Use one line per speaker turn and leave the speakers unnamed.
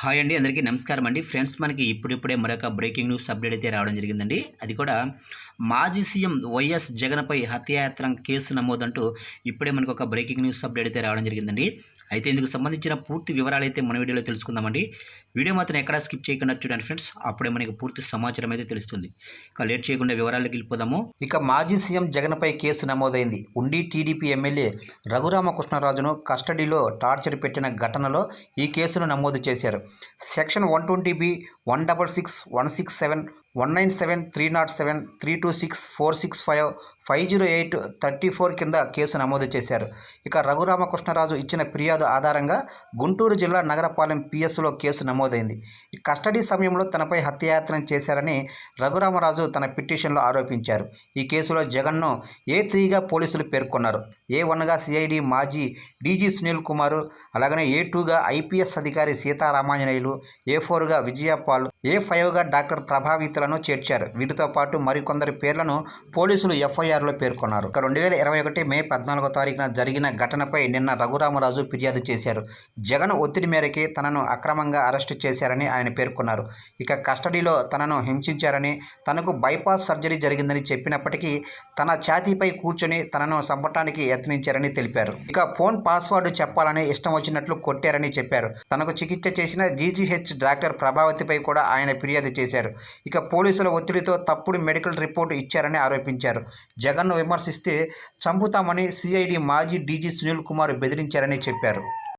Hi అండి అందరికీ నమస్కారం అండి. ఫ్రెండ్స్ మనకి ఇప్పుడిప్పుడే మరొక బ్రేకింగ్ న్యూస్ అప్డేట్ అయితే రావడం జరిగిందండి. అది కూడా మాజీ సీఎం వైఎస్ జగన్పై హత్యాయత్నం కేసు నమోదంటూ ఇప్పుడే మనకు ఒక బ్రేకింగ్ న్యూస్ అప్డేట్ అయితే రావడం జరిగిందండి. అయితే ఇందుకు సంబంధించిన పూర్తి వివరాలు అయితే మన వీడియోలో తెలుసుకుందామండి. వీడియో మాత్రం ఎక్కడా స్కిప్ చేయకుండా చూడండి ఫ్రెండ్స్. అప్పుడే మనకి పూర్తి సమాచారం అయితే తెలుస్తుంది. ఇక లేట్ చేయకుండా వివరాలకు వెళ్ళిపోదాము. ఇక మాజీ సీఎం జగన్పై కేసు నమోదైంది. ఉండి టీడీపీ ఎమ్మెల్యే రఘురామకృష్ణరాజును కస్టడీలో టార్చర్ పెట్టిన ఘటనలో ఈ కేసును నమోదు చేశారు. Section one twenty B one double six one six seven one nine seven three nought seven three two six four six five five zero eight thirty four కింద కేసు నమోదు చేశారు. ఇక రఘురామకృష్ణరాజు ఇచ్చిన ఫిర్యాదు ఆధారంగా గుంటూరు జిల్లా నగరపాలెం పిఎస్లో కేసు నమోదైంది. ఈ కస్టడీ సమయంలో తనపై హత్యాయత్నం చేశారని రఘురామరాజు తన పిటిషన్లో ఆరోపించారు. ఈ కేసులో జగన్ను ఏ త్రీగా పోలీసులు పేర్కొన్నారు. ఏ వన్గా సిఐడి మాజీ డీజీ సునీల్ కుమార్ అలాగనే ఏ టూగా ఐపీఎస్ అధికారి సీతారామాంజనేయులు ఏ ఫోర్గా విజయపాల్ ఏ ఫైవ్గా డాక్టర్ ప్రభావితులను చేర్చారు. వీటితో పాటు మరికొందరి పేర్లను పోలీసులు ఎఫ్ఐఆర్లో పేర్కొన్నారు. ఇక రెండు వేల ఇరవై ఒకటి మే పద్నాలుగో తారీఖున జరిగిన ఘటనపై నిన్న రఘురామరాజు ఫిర్యాదు చేశారు. జగన్ ఒత్తిడి మేరకే తనను అక్రమంగా అరెస్టు చేశారని ఆయన పేర్కొన్నారు. ఇక కస్టడీలో తనను హింసించారని తనకు బైపాస్ సర్జరీ జరిగిందని చెప్పినప్పటికీ తన ఛాతీపై కూర్చొని తనను చంపటానికి యత్నించారని తెలిపారు. ఇక ఫోన్ పాస్వర్డ్ చెప్పాలని ఇష్టం వచ్చినట్లు కొట్టారని చెప్పారు. తనకు చికిత్స చేసిన జీజీహెచ్ డాక్టర్ ప్రభావతిపై కూడా ఆయన ఫిర్యాదు చేశారు. ఇక పోలీసుల ఒత్తిడితో తప్పుడు మెడికల్ రిపోర్టు ఇచ్చారని ఆరోపించారు. జగన్ను విమర్శిస్తే చంపుతామని సిఐడి మాజీ డీజీ సునీల్ కుమార్ బెదిరించారని చెప్పారు.